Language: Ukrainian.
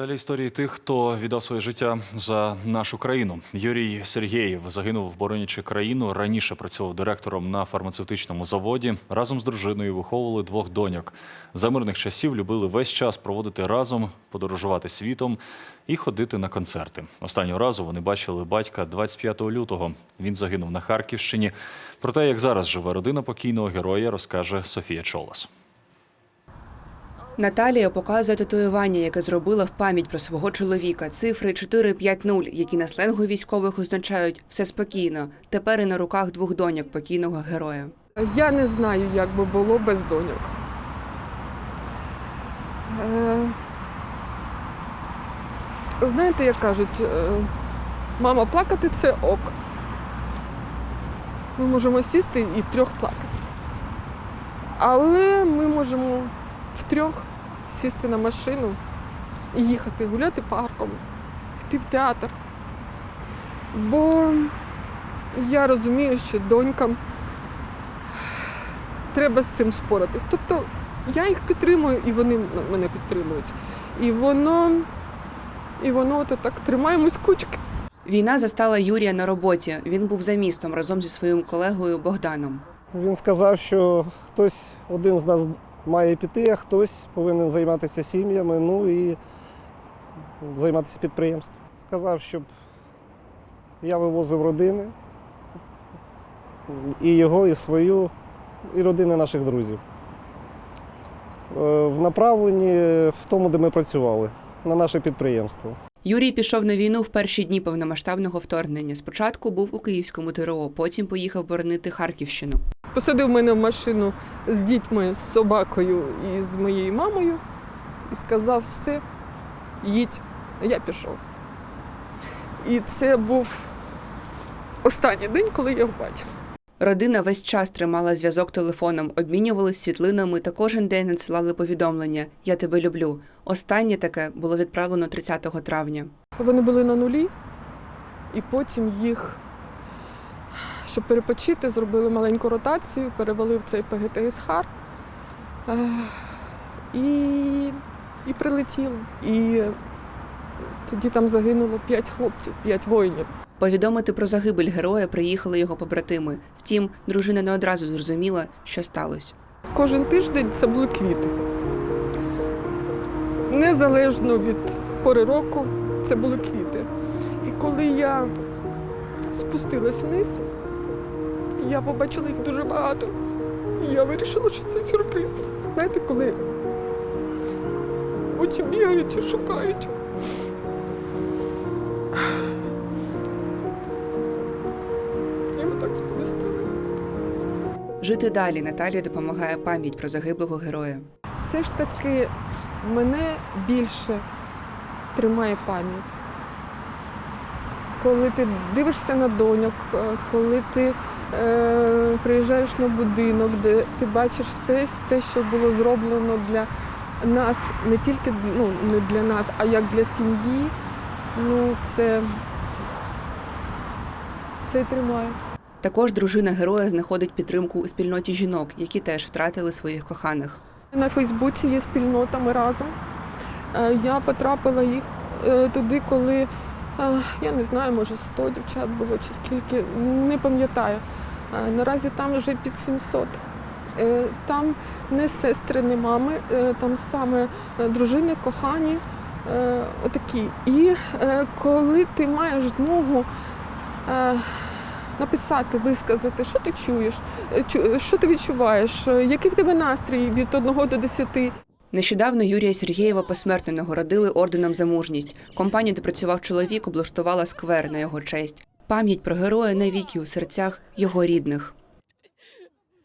Далі історії тих, хто віддав своє життя за нашу країну. Юрій Сергєєв загинув, боронячи країну. Раніше працював директором на фармацевтичному заводі. Разом з дружиною виховували двох доньок. За мирних часів любили весь час проводити разом, подорожувати світом і ходити на концерти. Останнього разу вони бачили батька 25 лютого. Він загинув на Харківщині. Про те, як зараз живе родина покійного героя, розкаже Софія Чолас. Наталія показує татуювання, яке зробила в пам'ять про свого чоловіка. Цифри 450, які на сленгу військових означають все спокійно. Тепер і на руках двох доньок покійного героя. Я не знаю, як би було без доньок. Е, знаєте, як кажуть, е, мама плакати це ок. Ми можемо сісти і втрьох плакати. Але ми можемо втрьох сісти на машину і їхати гуляти парком, йти в театр. Бо я розумію, що донькам треба з цим споратись. Тобто я їх підтримую, і вони мене підтримують. І воно, і воно от так тримаємось кучки. Війна застала Юрія на роботі. Він був за містом разом зі своїм колегою Богданом. Він сказав, що хтось один з нас має піти, а хтось повинен займатися сім'ями, ну і займатися підприємством. Сказав, щоб я вивозив родини і його, і свою, і родини наших друзів. Е, В направленні в тому, де ми працювали, на наше підприємство. Юрій пішов на війну в перші дні повномасштабного вторгнення. Спочатку був у Київському ТРО, потім поїхав боронити Харківщину. Посадив мене в машину з дітьми, з собакою і з моєю мамою і сказав: все, їдь. Я пішов. І це був останній день, коли я його бачила. Родина весь час тримала зв'язок телефоном, обмінювалися світлинами та кожен день надсилали повідомлення Я тебе люблю. Останнє таке було відправлено 30 травня. Вони були на нулі, і потім їх, щоб перепочити, зробили маленьку ротацію, перевели в цей ПГТ Ісхар Е, і, і прилетіло. І тоді там загинуло п'ять хлопців, п'ять воїнів. Повідомити про загибель героя приїхали його побратими. Втім, дружина не одразу зрозуміла, що сталося. Кожен тиждень це були квіти. Незалежно від пори року, це були квіти. І коли я спустилась вниз, я побачила їх дуже багато. І я вирішила, що це сюрприз. Знаєте, коли очі бігають і шукають. І отак сповістили. Жити далі Наталія допомагає пам'ять про загиблого героя. все ж таки мене більше тримає пам'ять. Коли ти дивишся на доньок, е, коли ти е, приїжджаєш на будинок, де ти бачиш все, все, що було зроблено для нас, не тільки ну, не для нас, а як для сім'ї, ну це, це і тримає. Також дружина героя знаходить підтримку у спільноті жінок, які теж втратили своїх коханих. На Фейсбуці є спільнота ми разом. Е, Я потрапила їх е, туди, коли я не знаю, може 100 дівчат було чи скільки, не пам'ятаю. Наразі там вже під 700. Е, Там не сестри, не мами, е, там саме е, дружини, кохані, отакі. І коли ти маєш змогу написати, висказати, що ти чуєш, що ти відчуваєш, який в тебе настрій від 1 до 10. Нещодавно Юрія Сергєєва посмертно нагородили орденом за мужність. Компанія, де працював чоловік, облаштувала сквер на його честь. Пам'ять про героя навіки у серцях його рідних.